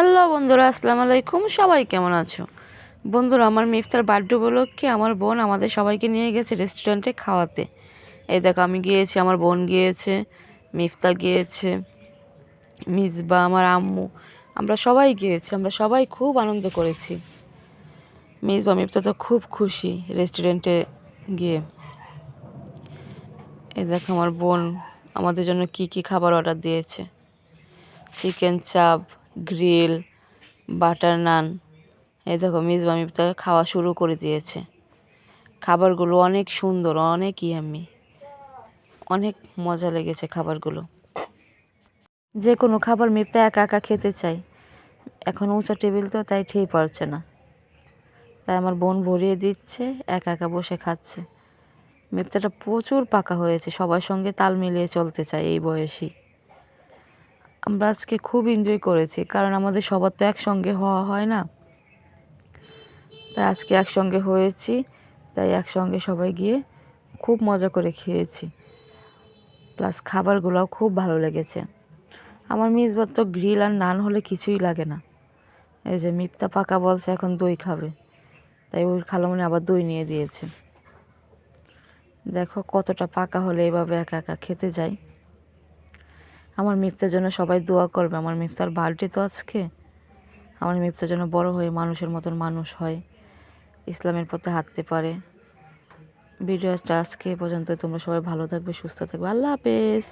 Hello বন্ধুরা, আসসালামু আলাইকুম। সবাই কেমন আছো? বন্ধুরা, আমার মিফতার বার্থডে উপলক্ষে আমার বোন আমাদের সবাইকে নিয়ে গেছে রেস্টুরেন্টে খাওয়াতে। এই দেখো, আমি গিয়েছি, আমার বোন গিয়েছে, মিফতা গিয়েছে, মিসবা, আমার আম্মু, আমরা সবাই গিয়েছি, আমরা সবাই খুব আনন্দ করেছি। মিসবা, মিফতা তো খুব খুশি রেস্টুরেন্টে গিয়ে। এই দেখো, আমার বোন আমাদের জন্য কি কি খাবার অর্ডার দিয়েছে। চিকেন চাপ গ্রিল, বাটার নান। এই দেখো মিসবা মিফতাকে খাওয়া শুরু করে দিয়েছে। খাবারগুলো অনেক সুন্দর, অনেক ইয়ামি অনেক মজা লেগেছে খাবারগুলো। যে কোনো খাবার মিফতা একা একা খেতে চাই এখন উঁচা টেবিল তো, তাই ঠিক পারছে না। তাই আমার বোন ভরিয়ে দিচ্ছে, একা একা বসে খাচ্ছে। মিফতাটা প্রচুর পাকা হয়েছে, সবার সঙ্গে তাল মিলিয়ে চলতে চায় এই বয়সী। আমরা আজকে খুব এনজয় করেছি, কারণ আমাদের সবার তো একসঙ্গে হওয়া হয় না। তাই আজকে একসঙ্গে হয়েছি, তাই একসঙ্গে সবাই গিয়ে খুব মজা করে খেয়েছি। প্লাস খাবারগুলোও খুব ভালো লেগেছে। আমার মিসবার তো গ্রিল আর নান হলে কিছুই লাগে না। এই যে মিপ্তা পাকা বলছে এখন দই খাবে, তাই ওই খালামনি আবার দই নিয়ে দিয়েছে। দেখো কতটা পাকা হলে এভাবে একা একা খেতে যাই। আমার মিফতার জন্য সবাই দোয়া করবে। আমার মিফতার বার্থডে তো আজকে। আমার মিফতার জন্য বড় হয়ে মানুষের মতন মানুষ হয়। ইসলামের পথে হাঁটতে পারে। ভিডিওটা আজকে পর্যন্ত তোমরা সবাই ভালো থাকবে, সুস্থ থাকবে। আল্লাহ হাফেজ।